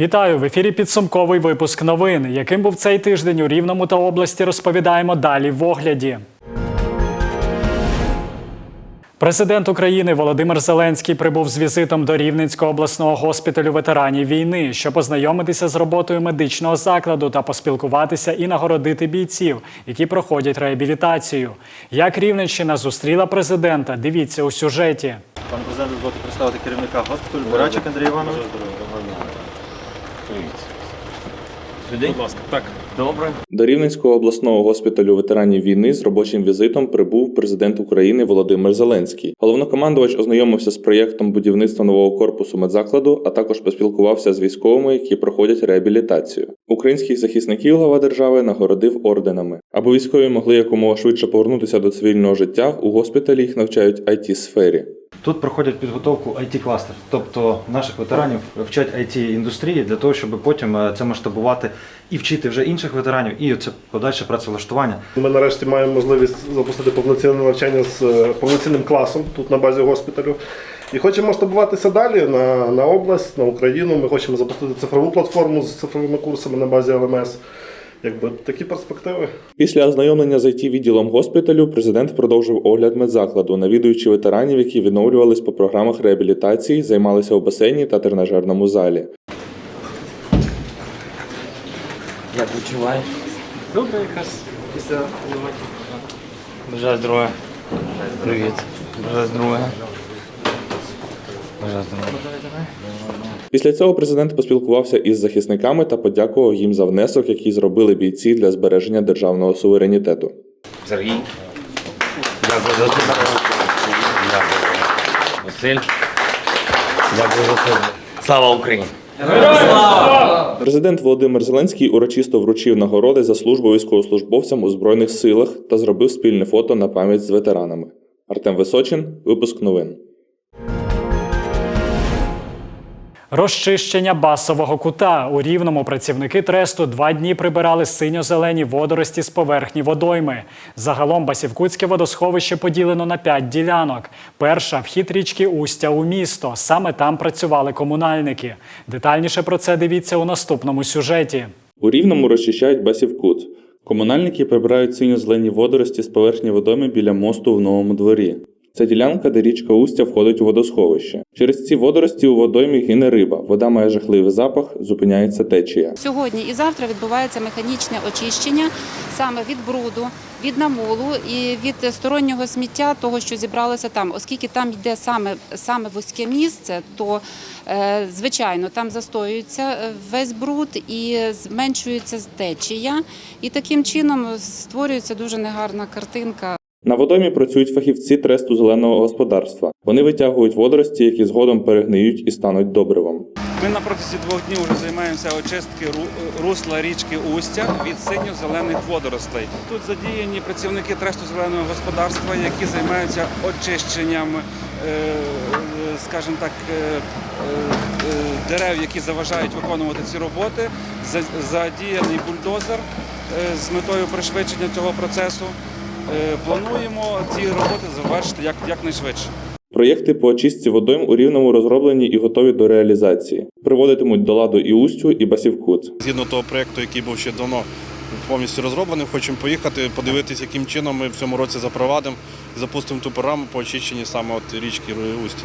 Вітаю в ефірі. Підсумковий випуск новин. Яким був цей тиждень у Рівному та області, розповідаємо далі в огляді. Президент України Володимир Зеленський прибув з візитом до Рівненського обласного госпіталю ветеранів війни, щоб ознайомитися з роботою медичного закладу та поспілкуватися і нагородити бійців, які проходять реабілітацію. Як Рівненщина зустріла президента, дивіться у сюжеті. Пан президент дозвольте представити керівника госпіталю Бурачик Андрій Іванович. Сюди? Будь ласка, так. Добре. До Рівненського обласного госпіталю ветеранів війни з робочим візитом прибув президент України Володимир Зеленський. Головнокомандувач ознайомився з проєктом будівництва нового корпусу медзакладу, а також поспілкувався з військовими, які проходять реабілітацію. Українських захисників глава держави нагородив орденами. Аби військові могли якомога швидше повернутися до цивільного життя, у госпіталі їх навчають it сфері Тут проходять підготовку IT-кластер, тобто наших ветеранів вчать IT-індустрії для того, щоб потім е, це масштабувати і вчити вже інших ветеранів, і це подальше працевлаштування. Ми нарешті маємо можливість запустити повноцінне навчання з е, повноцінним класом тут на базі госпіталю. І хочемо масштабуватися далі на, на область, на Україну. Ми хочемо запустити цифрову платформу з цифровими курсами на базі ЛМС. Якби такі перспективи. Після ознайомлення з it відділом госпіталю президент продовжив огляд медзакладу, навідуючи ветеранів, які відновлювались по програмах реабілітації, займалися у басейні та тренажерному залі. Як відчуваєш? Добре, якраз після Бажаю здоров'я. Привіт. Бажаю здоров'я. Після цього президент поспілкувався із захисниками та подякував їм за внесок, який зробили бійці для збереження державного суверенітету. Сергій. Дякую за. Дякую. Василь. Дякую за тебе. Слава Україні! Президент Володимир Зеленський урочисто вручив нагороди за службу військовослужбовцям у збройних силах та зробив спільне фото на пам'ять з ветеранами. Артем Височин, випуск новин. Розчищення басового кута у рівному працівники тресту два дні прибирали синьо-зелені водорості з поверхні водойми. Загалом Басівкутське водосховище поділено на п'ять ділянок. Перша вхід річки Устя у місто. Саме там працювали комунальники. Детальніше про це дивіться у наступному сюжеті. У Рівному розчищають Басівкут. Комунальники прибирають синьо-зелені водорості з поверхні водойми біля мосту в новому дворі. Це ділянка, де річка Устя входить у водосховище. Через ці водорості у водоймі гине риба. Вода має жахливий запах, зупиняється течія. Сьогодні і завтра відбувається механічне очищення саме від бруду, від намолу і від стороннього сміття, того, що зібралося там, оскільки там йде саме, саме вузьке місце, то е, звичайно там застоюється е, весь бруд і зменшується течія, і таким чином створюється дуже негарна картинка. На водоймі працюють фахівці тресту зеленого господарства. Вони витягують водорості, які згодом перегниють і стануть добривом. Ми на протязі двох днів вже займаємося очистки ру- русла річки Устя від синьо-зелених водорослей. Тут задіяні працівники тресту зеленого господарства, які займаються очищенням, е, е, скажімо так, е, дерев, які заважають виконувати ці роботи. Задіяний бульдозер з метою пришвидшення цього процесу. Е, Плануємо ці роботи завершити як, якнайшвидше. Проєкти по очистці водойм у рівному розроблені і готові до реалізації. Приводитимуть до ладу і Устю, і Басівкут. Згідно того проєкту, який був ще давно повністю розроблений, хочемо поїхати, подивитися, яким чином ми в цьому році запровадимо і запустимо ту програму по очищенні саме от річки Усті.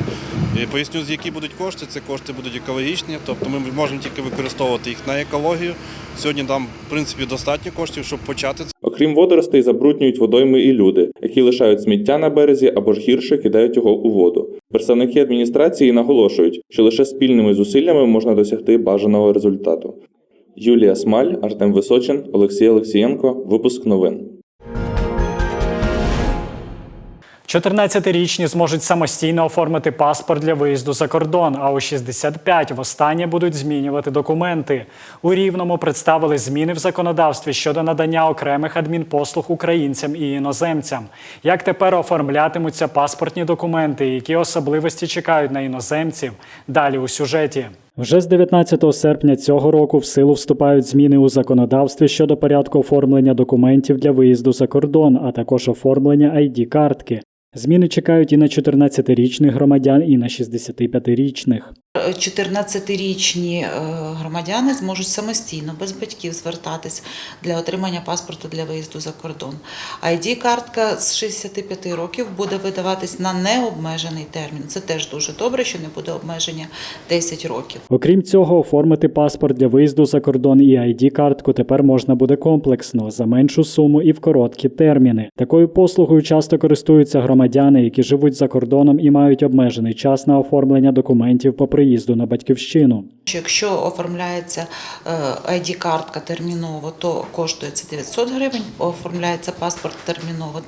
І поясню, з які будуть кошти. Це кошти будуть екологічні, тобто ми можемо тільки використовувати їх на екологію. Сьогодні нам, в принципі, достатньо коштів, щоб почати це. Окрім водоростей, забруднюють водойми і люди, які лишають сміття на березі або ж гірше кидають його у воду. Представники адміністрації наголошують, що лише спільними зусиллями можна досягти бажаного результату. Юлія Смаль, Артем Височин, Олексій Олексієнко. Випуск новин. 14-річні зможуть самостійно оформити паспорт для виїзду за кордон, а у 65 востаннє будуть змінювати документи. У Рівному представили зміни в законодавстві щодо надання окремих адмінпослуг українцям і іноземцям. Як тепер оформлятимуться паспортні документи, які особливості чекають на іноземців? Далі у сюжеті. Вже з 19 серпня цього року в силу вступають зміни у законодавстві щодо порядку оформлення документів для виїзду за кордон, а також оформлення ID-картки. Зміни чекають і на 14-річних громадян, і на 65-річних. 14-річні е, громадяни зможуть самостійно, без батьків звертатись для отримання паспорту для виїзду за кордон. ID-картка з 65 років буде видаватись на необмежений термін. Це теж дуже добре, що не буде обмеження 10 років. Окрім цього, оформити паспорт для виїзду за кордон і ID-картку тепер можна буде комплексно за меншу суму і в короткі терміни. Такою послугою часто користуються громадяни, які живуть за кордоном і мають обмежений час на оформлення документів по приїзду на батьківщину. Якщо оформляється е, ID-картка терміново, то коштує це 900 гривень. Оформляється паспорт терміново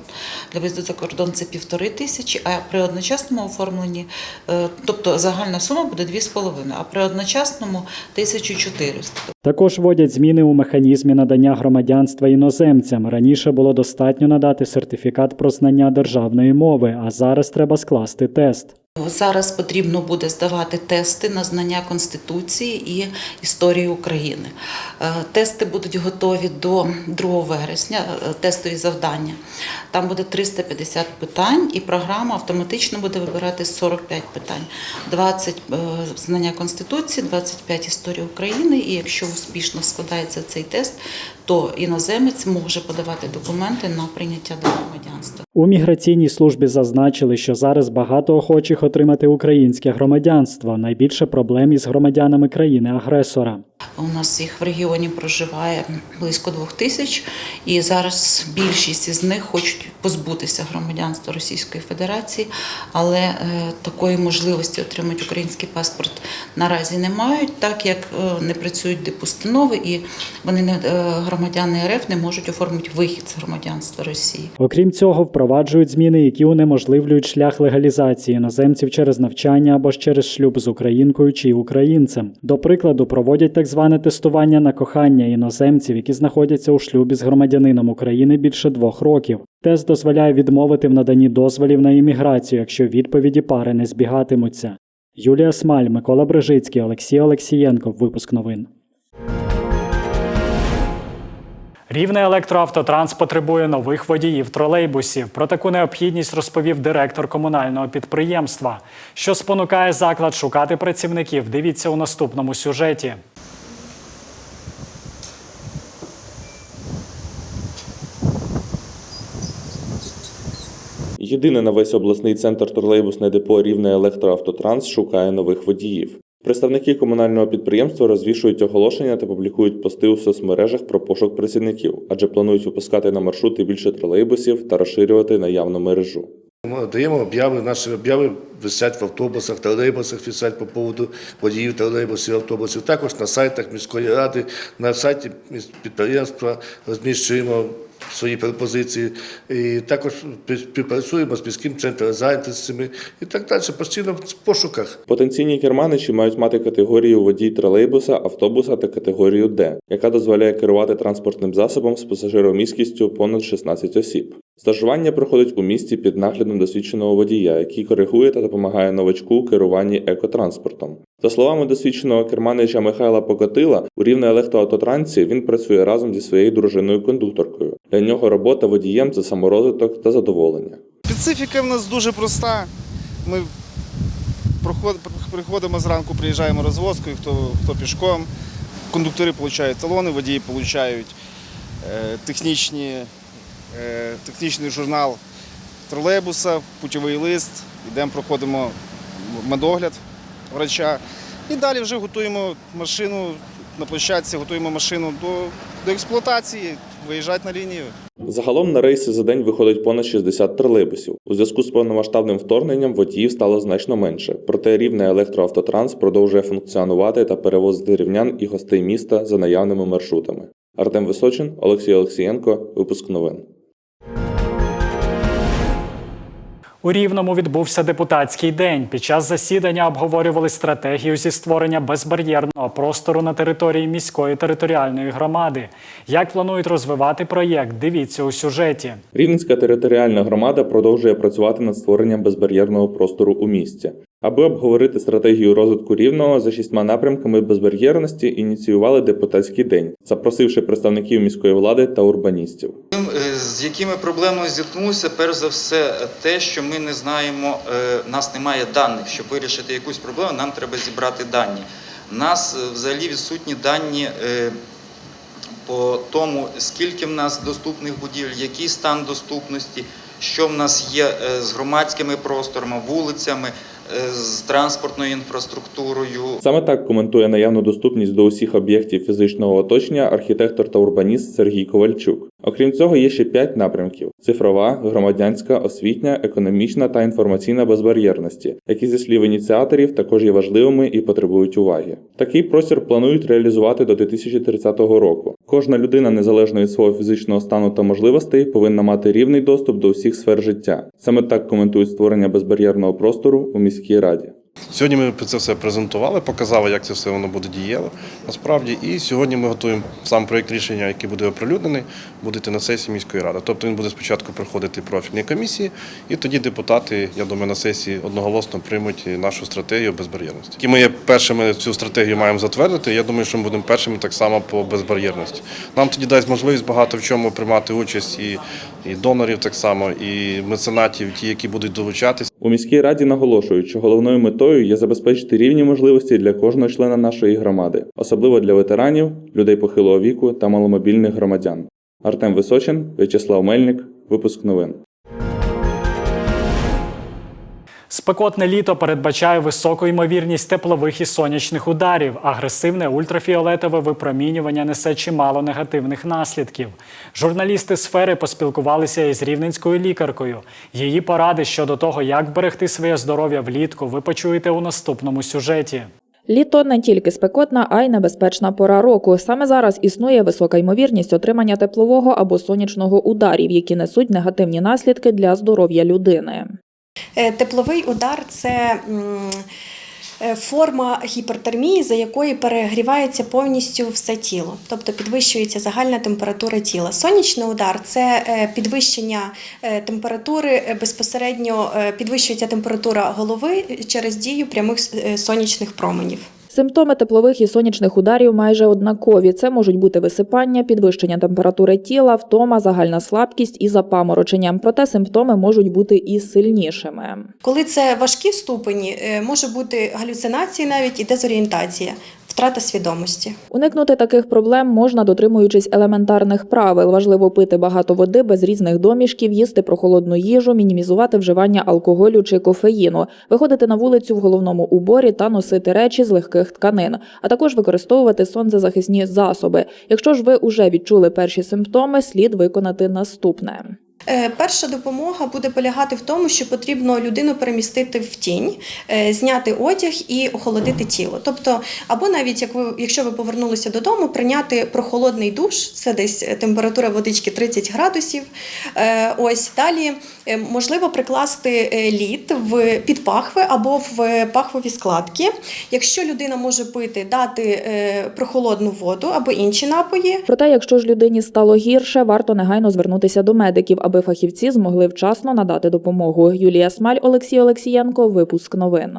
для виїзду за кордон це півтори тисячі, а при одночасному оформленні, е, тобто загальна сума буде 2,5, а при одночасному 1400. Також вводять зміни у механізмі надання громадянства іноземцям. Раніше було достатньо надати сертифікат про знання державної мови, а зараз треба скласти тест. Зараз потрібно буде здавати тести на знання Конституції і історії України. Е, Тести будуть готові до 2 вересня, е, тестові завдання. Там буде 350 питань, і програма автоматично буде вибирати 45 питань: 20 е, знання Конституції, 25 історії України. І якщо успішно складається цей тест, то іноземець може подавати документи на прийняття до. У міграційній службі зазначили, що зараз багато охочих отримати українське громадянство. Найбільше проблем із громадянами країни-агресора. У нас їх в регіоні проживає близько двох тисяч, і зараз більшість із них хочуть позбутися громадянства Російської Федерації, але е, такої можливості отримати український паспорт наразі не мають, так як е, не працюють дипустанови, і вони не е, громадяни РФ не можуть оформити вихід з громадянства Росії. Окрім цього, впроваджують зміни, які унеможливлюють шлях легалізації іноземців через навчання або ж через шлюб з українкою чи українцем. До прикладу, проводять так зване тестування на кохання іноземців, які знаходяться у шлюбі з громадянином України більше двох років. Тест дозволяє відмовити в наданні дозволів на імміграцію, якщо відповіді пари не збігатимуться. Юлія Смаль, Микола Брижицький, Олексій Олексієнко. Випуск новин. Рівний електроавтотранс потребує нових водіїв тролейбусів. Про таку необхідність розповів директор комунального підприємства. Що спонукає заклад шукати працівників? Дивіться у наступному сюжеті. Єдине на весь обласний центр тролейбусне депо рівне електроавтотранс шукає нових водіїв. Представники комунального підприємства розвішують оголошення та публікують пости у соцмережах про пошук працівників, адже планують випускати на маршрути більше тролейбусів та розширювати наявну мережу. Ми даємо обяви, наші обяви висять в автобусах, тролейбусах, висять по поводу водіїв тролейбусів, автобусів. Також на сайтах міської ради, на сайті підприємства розміщуємо свої пропозиції. І також співпрацюємо з міським центром зайнятості і так далі, постійно в пошуках. Потенційні керманичі мають мати категорію водій тролейбуса, автобуса та категорію Д, яка дозволяє керувати транспортним засобом з пасажиромісткістю понад 16 осіб. Стажування проходить у місті під наглядом досвідченого водія, який коригує та допомагає новачку у керуванні екотранспортом. За словами досвідченого керманича Михайла Покотила, у рівне електроавтотрансі він працює разом зі своєю дружиною-кондукторкою. Для нього робота водієм це саморозвиток та задоволення. Специфіка в нас дуже проста. Ми приходимо зранку, приїжджаємо розвозкою, хто, хто пішком. Кондуктори отримують талони, водії отримують е, технічні, технічний журнал тролейбуса, путєвий лист, йдемо, проходимо медогляд врача. І далі вже готуємо машину на площадці, готуємо машину до, до експлуатації, виїжджати на лінію. Загалом на рейси за день виходить понад 60 тролейбусів. У зв'язку з повномасштабним вторгненням водіїв стало значно менше. Проте рівне електроавтотранс продовжує функціонувати та перевозити рівнян і гостей міста за наявними маршрутами. Артем Височин, Олексій Олексієнко, випуск новин. У Рівному відбувся депутатський день. Під час засідання обговорювали стратегію зі створення безбар'єрного простору на території міської територіальної громади. Як планують розвивати проєкт? Дивіться у сюжеті. Рівненська територіальна громада продовжує працювати над створенням безбар'єрного простору у місті. Аби обговорити стратегію розвитку рівного за шістьма напрямками безбар'єрності, ініціювали депутатський день, запросивши представників міської влади та урбаністів. З якими проблемами зіткнувся, перш за все, те, що ми не знаємо, е, нас немає даних. Щоб вирішити якусь проблему, нам треба зібрати дані. Нас е, взагалі відсутні дані е, по тому, скільки в нас доступних будівель, який стан доступності, що в нас є з громадськими просторами, вулицями, з транспортною інфраструктурою. Саме так коментує наявну доступність до усіх об'єктів фізичного оточення архітектор та урбаніст Сергій Ковальчук. Окрім цього, є ще п'ять напрямків: цифрова, громадянська, освітня, економічна та інформаційна безбар'єрності, які зі слів ініціаторів також є важливими і потребують уваги. Такий простір планують реалізувати до 2030 року. Кожна людина, незалежно від свого фізичного стану та можливостей, повинна мати рівний доступ до усіх сфер життя. Саме так коментують створення безбар'єрного простору у міській раді. Сьогодні ми це все презентували, показали, як це все воно буде дієво насправді. І сьогодні ми готуємо сам проєкт рішення, який буде оприлюднений, буде на сесії міської ради. Тобто він буде спочатку проходити профільні комісії, і тоді депутати, я думаю, на сесії одноголосно приймуть нашу стратегію безбар'єрності. І ми першими цю стратегію маємо затвердити. Я думаю, що ми будемо першими так само по безбар'єрності. Нам тоді дасть можливість багато в чому приймати участь і, і донорів так само, і меценатів, ті, які будуть долучатися. У міській раді наголошують, що головною метою є забезпечити рівні можливості для кожного члена нашої громади, особливо для ветеранів, людей похилого віку та маломобільних громадян. Артем Височин, В'ячеслав Мельник, випуск новин. Спекотне літо передбачає високу ймовірність теплових і сонячних ударів. Агресивне ультрафіолетове випромінювання несе чимало негативних наслідків. Журналісти сфери поспілкувалися із рівненською лікаркою. Її поради щодо того, як берегти своє здоров'я влітку, ви почуєте у наступному сюжеті. Літо не тільки спекотна, а й небезпечна пора року. Саме зараз існує висока ймовірність отримання теплового або сонячного ударів, які несуть негативні наслідки для здоров'я людини. Е, Тепловий удар це е, форма гіпертермії, за якої перегрівається повністю все тіло, тобто підвищується загальна температура тіла. Сонячний удар це е, підвищення температури безпосередньо підвищується температура голови через дію прямих сонячних променів. Симптоми теплових і сонячних ударів майже однакові. Це можуть бути висипання, підвищення температури тіла, втома, загальна слабкість і запаморочення. Проте симптоми можуть бути і сильнішими. Коли це важкі ступені, е, може бути галюцинації навіть і дезорієнтація, втрата свідомості. Уникнути таких проблем можна, дотримуючись елементарних правил. Важливо пити багато води без різних домішків, їсти прохолодну їжу, мінімізувати вживання алкоголю чи кофеїну, виходити на вулицю в головному уборі та носити речі з легких тканин, а також використовувати сонцезахисні засоби. Якщо ж ви уже відчули перші симптоми, слід виконати наступне. Е, Перша допомога буде полягати в тому, що потрібно людину перемістити в тінь, е, зняти одяг і охолодити тіло. Тобто, або навіть як ви, якщо ви повернулися додому, прийняти прохолодний душ, це десь температура водички 30 градусів. Е, Ось далі можливо прикласти лід в під пахви або в пахвові складки. Якщо людина може пити, дати прохолодну воду або інші напої. Проте, якщо ж людині стало гірше, варто негайно звернутися до медиків, аби фахівці змогли вчасно надати допомогу. Юлія Смаль, Олексій Олексієнко, випуск новин.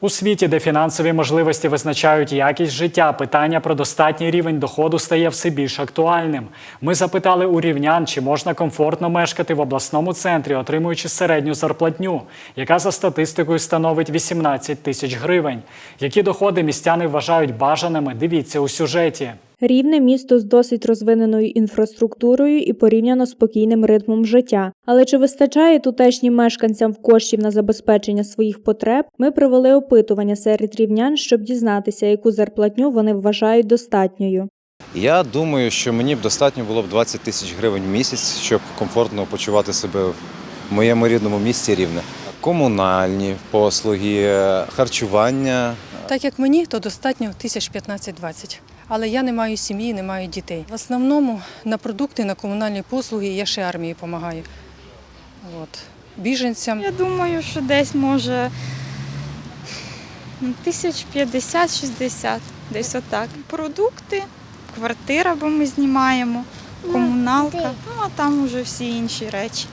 У світі, де фінансові можливості визначають якість життя, питання про достатній рівень доходу стає все більш актуальним. Ми запитали у рівнян, чи можна комфортно мешкати в обласному центрі, отримуючи середню зарплатню, яка за статистикою становить 18 тисяч гривень. Які доходи містяни вважають бажаними? Дивіться у сюжеті. Рівне місто з досить розвиненою інфраструктурою і порівняно спокійним ритмом життя. Але чи вистачає тутешнім мешканцям коштів на забезпечення своїх потреб? Ми провели опитування серед рівнян, щоб дізнатися, яку зарплатню вони вважають достатньою. Я думаю, що мені б достатньо було б 20 тисяч гривень в місяць, щоб комфортно почувати себе в моєму рідному місті рівне. Комунальні послуги, харчування. Так як мені, то достатньо тисяч 15-20. Але я не маю сім'ї, не маю дітей. В основному на продукти, на комунальні послуги я ще армії допомагаю. От. Біженцям. Я думаю, що десь може ну, тисяч 50-60, десь отак. Продукти, квартира, бо ми знімаємо, комуналка, ну а там уже всі інші речі.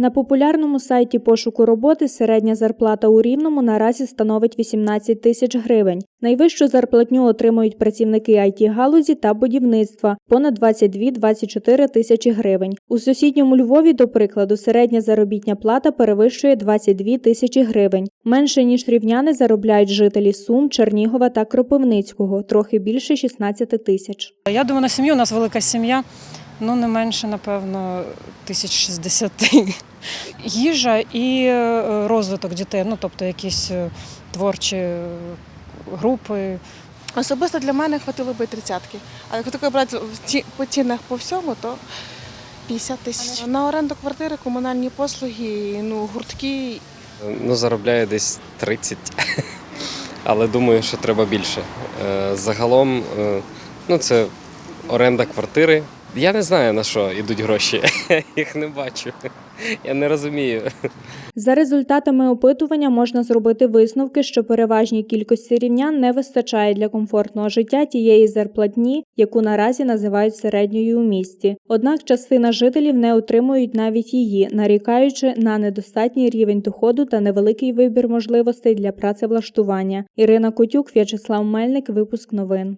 На популярному сайті пошуку роботи середня зарплата у Рівному наразі становить 18 тисяч гривень. Найвищу зарплатню отримують працівники IT-галузі та будівництва – понад 22-24 тисячі гривень. У сусідньому Львові, до прикладу, середня заробітня плата перевищує 22 тисячі гривень. Менше, ніж рівняни, заробляють жителі Сум, Чернігова та Кропивницького – трохи більше 16 тисяч. Я думаю, на сім'ю у нас велика сім'я, ну не менше, напевно, тисяч 60. Їжа і е, розвиток дітей, ну тобто якісь е, творчі е, групи. Особисто для мене хватило би тридцятки. А якщо таке брати в по цінах по всьому, то 50 тисяч. На оренду квартири, комунальні послуги, ну, гуртки. Ну, заробляю десь 30, але думаю, що треба більше. Загалом, ну, це оренда квартири. Я не знаю на що йдуть гроші. Їх не бачу. Я не розумію. За результатами опитування можна зробити висновки, що переважній кількості рівнян не вистачає для комфортного життя тієї зарплатні, яку наразі називають середньою у місті. Однак частина жителів не отримують навіть її, нарікаючи на недостатній рівень доходу та невеликий вибір можливостей для працевлаштування. Ірина Котюк, В'ячеслав Мельник, випуск новин.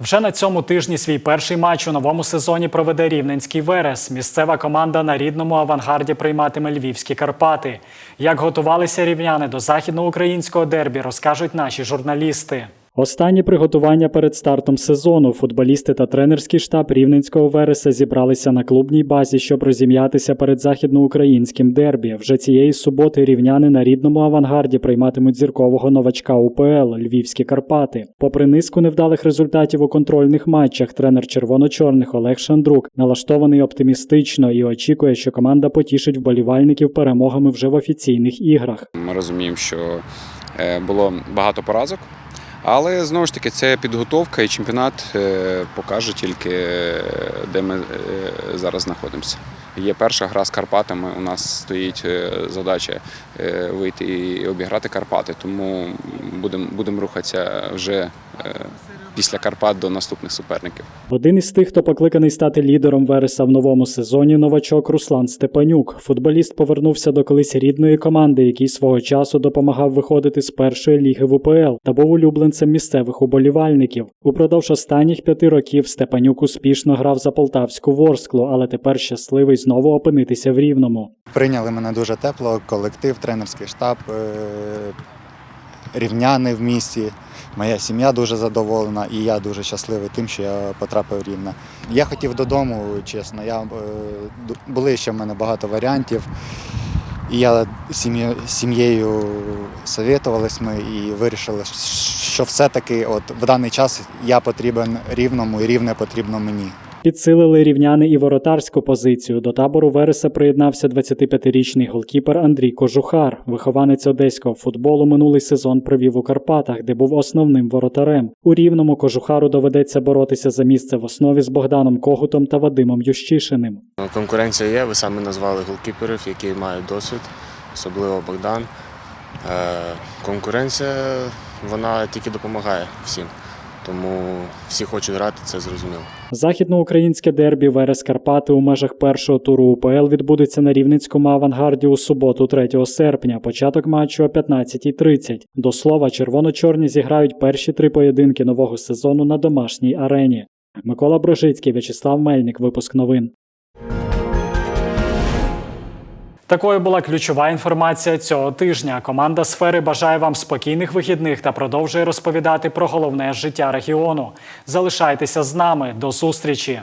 Вже на цьому тижні свій перший матч у новому сезоні проведе Рівненський Верес. Місцева команда на рідному авангарді прийматиме львівські Карпати. Як готувалися рівняни до західноукраїнського дербі, розкажуть наші журналісти. Останні приготування перед стартом сезону футболісти та тренерський штаб рівненського вереса зібралися на клубній базі, щоб розім'ятися перед західноукраїнським дербі. Вже цієї суботи рівняни на рідному авангарді прийматимуть зіркового новачка УПЛ Львівські Карпати. Попри низку невдалих результатів у контрольних матчах, тренер червоно-чорних Олег Шандрук налаштований оптимістично і очікує, що команда потішить вболівальників перемогами вже в офіційних іграх. Ми розуміємо, що е, було багато поразок, але знову ж таки це підготовка і чемпіонат е, покаже тільки, е, де ми е, зараз знаходимося. Є перша гра з Карпатами. У нас стоїть задача вийти і обіграти Карпати, тому будемо будемо рухатися вже після Карпат до наступних суперників. Один із тих, хто покликаний стати лідером Вереса в новому сезоні, новачок Руслан Степанюк. Футболіст повернувся до колись рідної команди, який свого часу допомагав виходити з першої ліги в УПЛ та був улюбленцем місцевих уболівальників. Упродовж останніх п'яти років Степанюк успішно грав за полтавську Ворсклу, але тепер щасливий знову опинитися в Рівному. Прийняли мене дуже тепло, колектив, тренерський штаб, е, рівняни в місті. Моя сім'я дуже задоволена і я дуже щасливий тим, що я потрапив рівно. Я хотів додому, чесно. Я, е, були ще в мене багато варіантів. І я сім'єю совітувались ми і вирішили, що все-таки от в даний час я потрібен рівному і рівне потрібно мені. Підсилили рівняни і воротарську позицію. До табору Вереса приєднався 25-річний голкіпер Андрій Кожухар. Вихованець одеського футболу минулий сезон провів у Карпатах, де був основним воротарем. У рівному Кожухару доведеться боротися за місце в основі з Богданом Когутом та Вадимом Ющишиним. Конкуренція є, ви самі назвали голкіперів, які мають досвід, особливо Богдан. Е, Конкуренція вона тільки допомагає всім. Тому всі хочуть грати, це зрозуміло. Західноукраїнське дербі Верес Карпати у межах першого туру УПЛ відбудеться на Рівненському авангарді у суботу, 3 серпня. Початок матчу о 15.30. До слова, червоно-чорні зіграють перші три поєдинки нового сезону на домашній арені. Микола Брожицький, В'ячеслав Мельник. Випуск новин. Такою була ключова інформація цього тижня. Команда сфери бажає вам спокійних вихідних та продовжує розповідати про головне життя регіону. Залишайтеся з нами. До зустрічі!